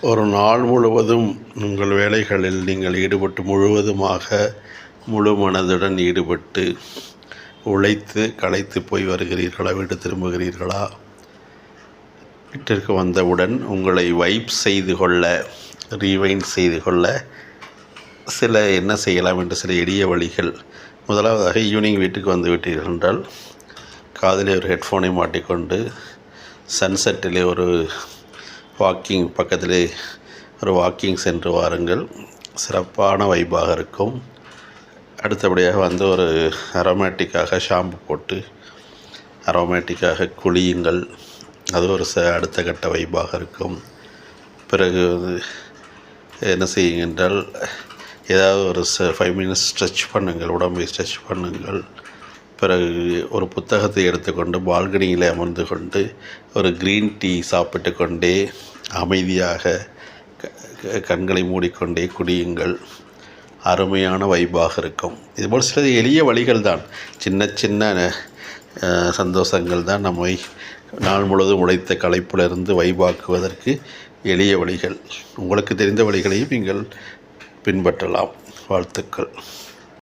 ஒரு நாள் முழுவதும் உங்கள் வேலைகளில் நீங்கள் ஈடுபட்டு முழுவதுமாக முழு மனதுடன் ஈடுபட்டு உழைத்து களைத்து போய் வருகிறீர்களா? வீடு திரும்புகிறீர்களா? வீட்டிற்கு வந்தவுடன் உங்களை வைப் செய்து கொள்ள ரீவைண்ட் செய்து கொள்ள சில என்ன செய்யலாம் என்று சில எளிய வழிகள். முதலாவதாக ஈவினிங் வீட்டுக்கு வந்து விட்டீர்கள் என்றால் காதிலே ஒரு ஹெட்ஃபோனை மாட்டிக்கொண்டு சன்செட்டிலே ஒரு வாக்கிங் பக்கத்திலே ஒரு வாக்கிங் சென்று வாருங்கள். சிறப்பான வைப்பாக இருக்கும். அடுத்தபடியாக வந்து ஒரு அரோமேட்டிக்காக ஷாம்பு போட்டு அரோமேட்டிக்காக குளியுங்கள். அது ஒரு ச அடுத்த கட்ட வைப்பாக இருக்கும். பிறகு வந்து என்ன செய்யுங்க என்றால் ஏதாவது ஒரு ச ஃபைவ் மினிட்ஸ் ஸ்ட்ரெச் பண்ணுங்கள். உடம்பை ஸ்ட்ரெச் பண்ணுங்கள். பிறகு ஒரு புத்தகத்தை எடுத்துக்கொண்டு பால்கனியில் அமர்ந்து கொண்டு ஒரு க்ரீன் டீ சாப்பிட்டு கொண்டே அமைதியாக க- கண்களை மூடிக்கொண்டே குடியுங்கள். அருமையான வைபாக இருக்கும். இதுபோல் சில எளிய வழிகள் தான். சின்ன சின்ன சந்தோஷங்கள் தான் நம்மை நாள் முழுவதும் உழைத்த களைப்பிலிருந்து வைபாக்குவதற்கு எளிய வழிகள். உங்களுக்கு தெரிந்த வழிகளையும் நீங்கள் பின்பற்றலாம். வாழ்த்துக்கள்.